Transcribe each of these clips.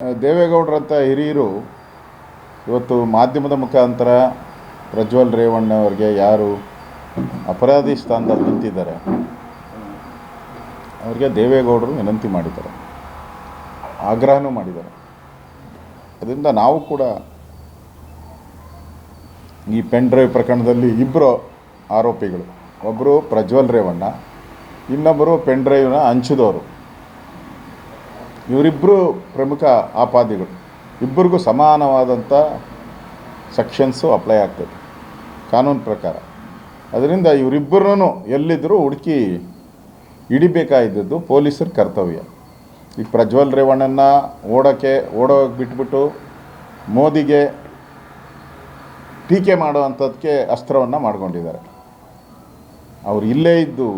ದೇವೇಗೌಡರಂಥ ಹಿರಿಯರು ಇವತ್ತು ಮಾಧ್ಯಮದ ಮುಖಾಂತರ ಪ್ರಜ್ವಲ್ ರೇವಣ್ಣ ಅವರಿಗೆ ಯಾರು ಅಪರಾಧಿ ಸ್ಥಾನದಲ್ಲಿ ನಿಂತಿದ್ದಾರೆ, ಅವರಿಗೆ ದೇವೇಗೌಡರು ವಿನಂತಿ ಮಾಡಿದ್ದಾರೆ, ಆಗ್ರಹನೂ ಮಾಡಿದ್ದಾರೆ. ಅದರಿಂದ ನಾವು ಕೂಡ ಈ ಪೆನ್ ಡ್ರೈವ್ ಪ್ರಕರಣದಲ್ಲಿ ಇಬ್ಬರು ಆರೋಪಿಗಳು ಒಬ್ಬರು ಪ್ರಜ್ವಲ್ ರೇವಣ್ಣ ಇನ್ನೊಬ್ಬರು ಪೆನ್ ಡ್ರೈವ್ನ ಹಂಚಿದವರು ಇವರಿಬ್ಬರು ಪ್ರಮುಖ ಆಪಾದಿಗಳು. ಇಬ್ಬರಿಗೂ ಸಮಾನವಾದಂಥ ಸೆಕ್ಷನ್ಸು ಅಪ್ಲೈ ಆಗ್ತದೆ, ಕಾನೂನು ಪ್ರಕಾರ. ಅದರಿಂದ ಇವರಿಬ್ಬರೂ ಎಲ್ಲಿದ್ದರೂ ಹುಡುಕಿ ಹಿಡಿಬೇಕಾಗಿದ್ದದ್ದು ಪೊಲೀಸರ ಕರ್ತವ್ಯ. ಈಗ ಪ್ರಜ್ವಲ್ ರೇವಣ್ಣನ ಓಡೋಕ್ಕೆ ಓಡೋಕೆ ಬಿಟ್ಬಿಟ್ಟು ಮೋದಿಗೆ ಟೀಕೆ ಮಾಡುವಂಥದ್ದಕ್ಕೆ ಅಸ್ತ್ರವನ್ನು ಮಾಡ್ಕೊಂಡಿದ್ದಾರೆ. ಅವರು ಇಲ್ಲೇ ಇದ್ದು,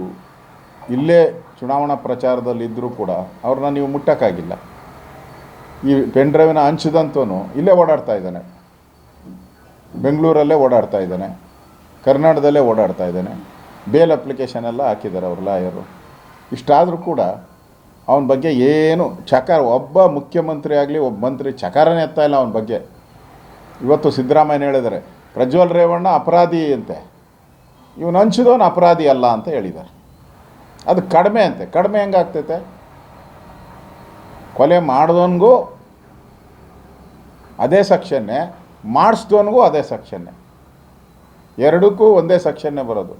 ಇಲ್ಲೇ ಚುನಾವಣಾ ಪ್ರಚಾರದಲ್ಲಿ ಇದ್ದರೂ ಕೂಡ ಅವ್ರನ್ನ ನೀವು ಮುಟ್ಟಕ್ಕಾಗಿಲ್ಲ. ಈ ಪೆನ್ ಡ್ರೈವ್ನ ಹಂಚಿದಂತೂ ಇಲ್ಲೇ ಓಡಾಡ್ತಾ ಇದ್ದಾನೆ. ಬೆಂಗಳೂರಲ್ಲೇ ಓಡಾಡ್ತಾ ಇದ್ದಾನೆ. ಕರ್ನಾಟಕದಲ್ಲೇ ಓಡಾಡ್ತಾ ಇದ್ದಾನೆ. ಬೇಲ್ ಅಪ್ಲಿಕೇಶನ್ ಎಲ್ಲ ಹಾಕಿದ್ದಾರೆ ಅವ್ರ ಲಾಯರು ಇಷ್ಟಾದರೂ ಕೂಡ ಅವನ ಬಗ್ಗೆ ಏನು ಚಕಾರ, ಒಬ್ಬ ಮುಖ್ಯಮಂತ್ರಿ ಆಗಲಿ, ಒಬ್ಬ ಮಂತ್ರಿ ಚಕಾರನೇ ಎತ್ತಾ ಇಲ್ಲ ಅವನ ಬಗ್ಗೆ. ಇವತ್ತು ಸಿದ್ದರಾಮಯ್ಯ ಹೇಳಿದ್ದಾರೆ, ಪ್ರಜ್ವಲ್ ರೇವಣ್ಣ ಅಪರಾಧಿ ಅಂತೆ. ಇವನು ಹಂಚಿದವನು ಅಪರಾಧಿ ಅಲ್ಲ ಅಂತ ಹೇಳಿದ್ದಾರೆ. ಅದು ಕಡಿಮೆ ಅಂತೆ. ಕಡಿಮೆ ಹೆಂಗಾಗ್ತೈತೆ? ಕೊಲೆ ಮಾಡಿದವನಿಗೂ ಅದೇ ಸೆಕ್ಷನ್ನೇ, ಮಾಡಿಸ್ದವನಿಗೂ ಅದೇ ಸೆಕ್ಷನ್ನೇ. ಎರಡಕ್ಕೂ ಒಂದೇ ಸೆಕ್ಷನ್ನೇ ಬರೋದು.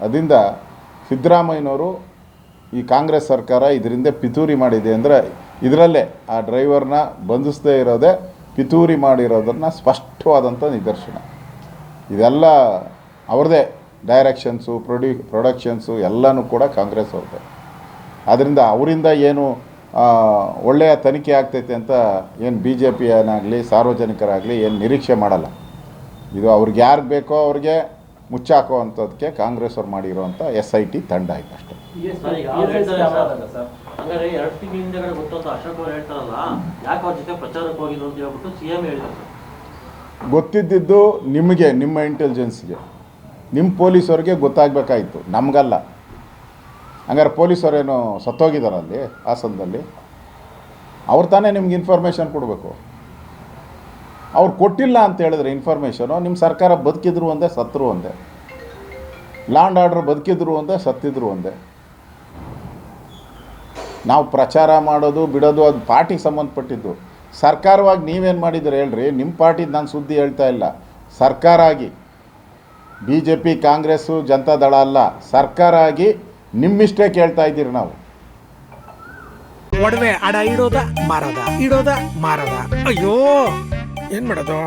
ಅದರಿಂದ ಸಿದ್ದರಾಮಯ್ಯನವರು ಈ ಕಾಂಗ್ರೆಸ್ ಸರ್ಕಾರ ಇದರಿಂದ ಪಿತೂರಿ ಮಾಡಿದೆ ಅಂದರೆ ಇದರಲ್ಲೇ ಆ ಡ್ರೈವರ್ನ ಬಂಧಿಸದೇ ಇರೋದೇ ಪಿತೂರಿ ಮಾಡಿರೋದನ್ನು ಸ್ಪಷ್ಟವಾದಂಥ ನಿದರ್ಶನ. ಇದೆಲ್ಲ ಅವ್ರದ್ದೇ ಡೈರೆಕ್ಷನ್ಸು ಪ್ರೊಡ್ಯೂ ಪ್ರೊಡಕ್ಷನ್ಸು ಎಲ್ಲನೂ ಕೂಡ ಕಾಂಗ್ರೆಸ್ ಅವ್ರದ್ದು ಆದ್ದರಿಂದ ಅವರಿಂದ ಏನು ಒಳ್ಳೆಯ ತನಿಖೆ ಆಗ್ತೈತೆ ಅಂತ ಏನು ಬಿ ಜೆ ಪಿಯನ್ನಾಗಲಿ ಸಾರ್ವಜನಿಕರಾಗಲಿ ಏನು ನಿರೀಕ್ಷೆ ಮಾಡಲ್ಲ. ಇದು ಅವ್ರಿಗೆ ಯಾರಿಗೆ ಬೇಕೋ ಅವ್ರಿಗೆ ಮುಚ್ಚಾಕೋ ಅಂಥದಕ್ಕೆ ಕಾಂಗ್ರೆಸ್ ಅವ್ರು ಮಾಡಿರೋವಂಥ ಎಸ್ ಐ ಟಿ ತಂಡ ಆಯ್ತು ಅಷ್ಟೇ. ಗೊತ್ತಿದ್ದಿದ್ದು ನಿಮಗೆ ನಿಮ್ಮ ಇಂಟೆಲಿಜೆನ್ಸ್ಗೆ ನಿಮ್ಮ ಪೊಲೀಸವ್ರಿಗೆ ಗೊತ್ತಾಗಬೇಕಾಯಿತು. ನಮಗಲ್ಲ. ಹಂಗಾರೆ ಪೊಲೀಸರೇನು ಸತ್ತೋಗಿದ್ದಾರಲ್ಲಿ ಹಾಸನದಲ್ಲಿ ಅವ್ರು ತಾನೇ ನಿಮ್ಗೆ ಇನ್ಫಾರ್ಮೇಷನ್ ಕೊಡಬೇಕು. ಅವ್ರು ಕೊಟ್ಟಿಲ್ಲ ಅಂತ ಹೇಳಿದ್ರೆ ಇನ್ಫಾರ್ಮೇಷನು ನಿಮ್ಮ ಸರ್ಕಾರ ಬದುಕಿದ್ರು ಒಂದೇ ಸತ್ತರು ಒಂದೇ. ಲ್ಯಾಂಡ್ ಆರ್ಡ್ರ್ ಬದುಕಿದ್ರು ಒಂದೇ, ಸತ್ತಿದ್ರು ಒಂದೇ. ನಾವು ಪ್ರಚಾರ ಮಾಡೋದು, ಬಿಡೋದು, ಅದು ಪಾರ್ಟಿಗೆ ಸಂಬಂಧಪಟ್ಟಿದ್ದು. ಸರ್ಕಾರವಾಗಿ ನೀವೇನು ಮಾಡಿದ್ರೆ ಹೇಳ್ರಿ? ನಿಮ್ಮ ಪಾರ್ಟಿದು ನಾನು ಸುದ್ದಿ ಹೇಳ್ತಾ ಇಲ್ಲ. ಸರ್ಕಾರ ಆಗಿ B J P Congress Janata Dal ಅಲ್ಲ ಸರ್ಕಾರ ಆಗಿ ನಿಮ್ಮಿಷ್ಟೇ ಕೇಳ್ತಾ ಇದ್ದೀರಿ ನಾವು. ಒಡವೆ ಅಡ ಇಡೋದ ಮಾರದ ಇಡೋದ ಮಾರದ. ಅಯ್ಯೋ ಏನ್ ಮಾಡೋದು?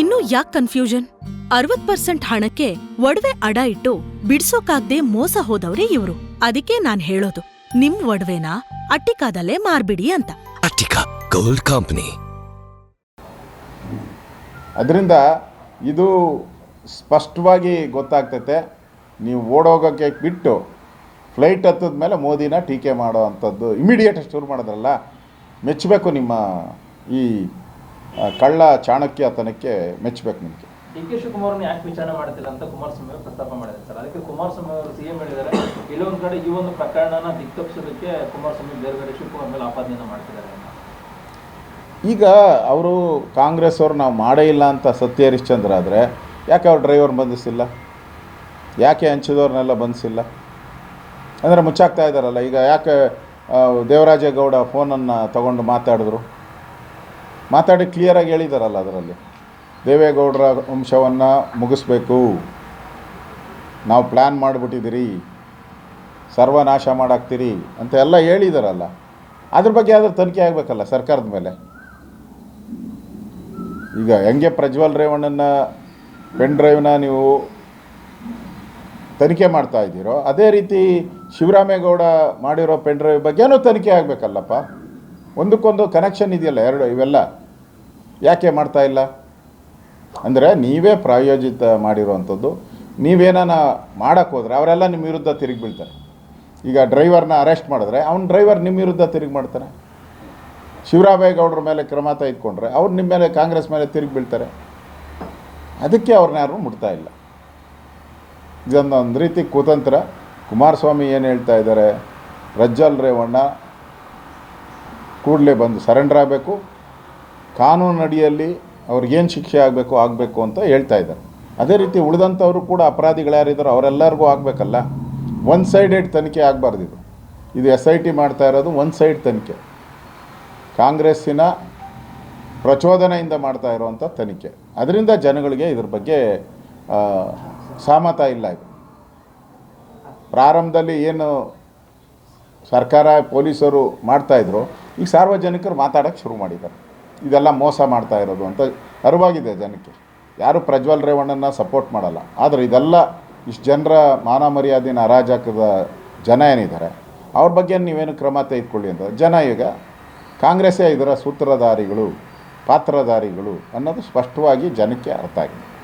ಇನ್ನು ಯಾಕ್ ಕನ್ಫ್ಯೂಷನ್ ಅರವತ್ ಪರ್ಸೆಂಟ್ ಹಣಕ್ಕೆ ಒಡವೆ ಅಡ ಇಟ್ಟು ಬಿಡ್ಸೋಕಾಗ್ದೆ ಮೋಸ ಹೋದವ್ರೆ ಇವ್ರು. ಅದಕ್ಕೆ ನಾನ್ ಹೇಳೋದು ನಿಮ್ ಒಡವೆನ ಅಟ್ಟಿಕಾದಲ್ಲೇ ಮಾರ್ಬಿಡಿ ಅಂತ. ಅಟ್ಟಿಕಾ ಗೋಲ್ಡ್ ಕಂಪನಿ ಅದರಿಂದ ಇದು ಸ್ಪಷ್ಟವಾಗಿ ಗೊತ್ತಾಗ್ತೈತೆ, ನೀವು ಓಡೋಗೋಕ್ಕೆ ಬಿಟ್ಟು ಫ್ಲೈಟ್ ಹತ್ತದ ಮೇಲೆ ಮೋದಿನ ಟೀಕೆ ಮಾಡೋ ಅಂಥದ್ದು ಇಮಿಡಿಯೇಟ್ ಶುರು ಮಾಡಿದ್ರಲ್ಲ, ಮೆಚ್ಚಬೇಕು ನಿಮ್ಮ ಈ ಕಳ್ಳ ಚಾಣಕ್ಯತನಕ್ಕೆ ಮೆಚ್ಚಬೇಕು ನಿಮಗೆ. ಡಿ ಕೆ ಶಿವಕುಮಾರ್ನ ಯಾಕೆ ವಿಚಾರಣೆ ಮಾಡ್ತಿಲ್ಲ ಅಂತ ಕುಮಾರಸ್ವಾಮಿ ಅವರು ಪ್ರಸ್ತಾಪ ಮಾಡಿದ್ದಾರೆ ಸರ್. ಅದಕ್ಕೆ ಕುಮಾರಸ್ವಾಮಿ ಅವರು ಸಿಎಂ ಹೇಳಿದ್ದಾರೆ. ಕೆಲವೊಂದು ಕಡೆ ಈ ಒಂದು ಪ್ರಕರಣನ ದಿಕ್ತಪ್ಪಿಸೋದಕ್ಕೆ ಕುಮಾರಸ್ವಾಮಿ ಬೇರೆ ಬೇರೆ ಶಿವಕುಮಾರ್ ಮೇಲೆ ಆಪಾದನೆಯನ್ನು ಮಾಡ್ತಿದ್ದಾರೆ ಈಗ ಅವರು ಕಾಂಗ್ರೆಸ್ ಅವ್ರು ನಾವು ಮಾಡೇ ಇಲ್ಲ ಅಂತ ಸತ್ಯ ಹರಿಶ್ಚಂದ್ರ ಆದರೆ ಯಾಕೆ ಅವ್ರು ಡ್ರೈವರ್ ಬಂಧಿಸಿಲ್ಲ? ಯಾಕೆ ಹಂಚಿದವ್ರನ್ನೆಲ್ಲ ಬಂಧಿಸಿಲ್ಲ? ಅಂದರೆ ಮುಚ್ಚಾಕ್ತಾ ಇದ್ದಾರಲ್ಲ, ಈಗ ಯಾಕೆ ದೇವರಾಜೇಗೌಡ ಫೋನನ್ನು ತಗೊಂಡು ಮಾತಾಡಿದ್ರು? ಮಾತಾಡಿ ಕ್ಲಿಯರಾಗಿ ಹೇಳಿದಾರಲ್ಲ ಅದರಲ್ಲಿ. ದೇವೇಗೌಡರ ವಂಶವನ್ನು ಮುಗಿಸ್ಬೇಕು. ನಾವು ಪ್ಲ್ಯಾನ್ ಮಾಡಿಬಿಟ್ಟಿದ್ದೀರಿ. ಸರ್ವನಾಶ ಮಾಡಾಕ್ತೀರಿ ಅಂತ ಎಲ್ಲ ಹೇಳಿದಾರಲ್ಲ. ಅದ್ರ ಬಗ್ಗೆ ಯಾವ್ದಾದ್ರು ತನಿಖೆ ಆಗಬೇಕಲ್ಲ ಸರ್ಕಾರದ ಮೇಲೆ? ಈಗ ಹೆಂಗೆ ಪ್ರಜ್ವಲ್ ರೇವಣ್ಣನ ಪೆನ್ ಡ್ರೈವ್ನ ನೀವು ತನಿಖೆ ಮಾಡ್ತಾ ಇದ್ದೀರೋ, ಅದೇ ರೀತಿ ಶಿವರಾಮೇಗೌಡ ಮಾಡಿರೋ ಪೆನ್ ಡ್ರೈವ್ ಬಗ್ಗೆನೂ ತನಿಖೆ ಆಗಬೇಕಲ್ಲಪ್ಪ? ಒಂದಕ್ಕೊಂದು ಕನೆಕ್ಷನ್ ಇದೆಯಲ್ಲ ಎರಡು, ಇವೆಲ್ಲ ಯಾಕೆ ಮಾಡ್ತಾ ಇಲ್ಲ? ಅಂದರೆ ನೀವೇ ಪ್ರಾಯೋಜಿತ ಮಾಡಿರುವಂಥದ್ದು ನೀವೇನಾನ ಹೋದರೆ ಅವರೆಲ್ಲ ನಿಮ್ಮ ವಿರುದ್ಧ ತಿರುಗಿ ಬೀಳ್ತಾರೆ ಈಗ ಡ್ರೈವರ್ನ ಅರೆಸ್ಟ್ ಮಾಡಿದ್ರೆ, ಅವ್ನ ಡ್ರೈವರ್ ನಿಮ್ಮ ವಿರುದ್ಧ ತಿರುಗಿ ಮಾಡ್ತಾನೆ. ಶಿವರಾಮೇಗೌಡರ ಮೇಲೆ ಕ್ರಮ ತೆಗೆದುಕೊಂಡ್ರೆ ಅವ್ರು ನಿಮ್ಮ ಮೇಲೆ ಕಾಂಗ್ರೆಸ್ ಮೇಲೆ ತಿರುಗಿ ಬೀಳ್ತಾರೆ. ಅದಕ್ಕೆ ಅವ್ರನ್ನ ಯಾರು ಮುಟ್ತಾ ಇಲ್ಲ. ಇದೊಂದು ಒಂದು ರೀತಿ ಕುತಂತ್ರ. ಕುಮಾರಸ್ವಾಮಿ ಏನು ಹೇಳ್ತಾ ಇದ್ದಾರೆ? ರಜ್ಜಲ್ ರೇವಣ್ಣ ಕೂಡಲೇ ಬಂದು ಸರೆಂಡರ್ ಆಗಬೇಕು. ಕಾನೂನು ಅಡಿಯಲ್ಲಿ ಅವ್ರಿಗೇನು ಶಿಕ್ಷೆ ಆಗಬೇಕು ಆಗಬೇಕು ಅಂತ ಹೇಳ್ತಾ ಇದ್ದಾರೆ. ಅದೇ ರೀತಿ ಉಳಿದಂಥವರು ಕೂಡ ಅಪರಾಧಿಗಳು ಯಾರಿದ್ದಾರೋ ಅವರೆಲ್ಲರಿಗೂ ಆಗಬೇಕಲ್ಲ. ಒನ್ ಸೈಡೆಡ್ ತನಿಖೆ ಆಗಬಾರ್ದು ಇದು ಇದು ಎಸ್ ಐ ಟಿ ಮಾಡ್ತಾ ಇರೋದು ಒನ್ ಸೈಡ್ ತನಿಖೆ. ಕಾಂಗ್ರೆಸ್ಸಿನ ಪ್ರಚೋದನೆಯಿಂದ ಮಾಡ್ತಾ ಇರುವಂಥ ತನಿಖೆ. ಅದರಿಂದ ಜನಗಳಿಗೆ ಇದ್ರ ಬಗ್ಗೆ ಸಹಮತ ಇಲ್ಲ ಇದು. ಪ್ರಾರಂಭದಲ್ಲಿ ಏನು ಸರ್ಕಾರ, ಪೊಲೀಸರು ಮಾಡ್ತಾಯಿದ್ರು ಈಗ ಸಾರ್ವಜನಿಕರು ಮಾತಾಡೋಕ್ಕೆ ಶುರು ಮಾಡಿದ್ದಾರೆ. ಇದೆಲ್ಲ ಮೋಸ ಮಾಡ್ತಾ ಇರೋದು ಅಂತ ಅರಿವಾಗಿದೆ ಜನಕ್ಕೆ. ಯಾರು ಪ್ರಜ್ವಲ್ ರೇವಣ್ಣನ ಸಪೋರ್ಟ್ ಮಾಡಲ್ಲ. ಆದರೆ ಇದೆಲ್ಲ ಇಷ್ಟು ಜನರ ಮಾನ ಮರ್ಯಾದೆನ ಅರಾಜಕದ ಜನ ಏನಿದ್ದಾರೆ, ಅವ್ರ ಬಗ್ಗೆ ನೀವೇನು ಕ್ರಮ ತೆಗೆದುಕೊಳ್ಳಿ ಅಂತ. ಜನ ಈಗ ಕಾಂಗ್ರೆಸ್ಸೇ ಇದರ ಸೂತ್ರಧಾರಿಗಳು ಪಾತ್ರಧಾರಿಗಳು ಅನ್ನೋದು ಸ್ಪಷ್ಟವಾಗಿ ಜನಕ್ಕೆ ಅರ್ಥ ಆಗಿದೆ.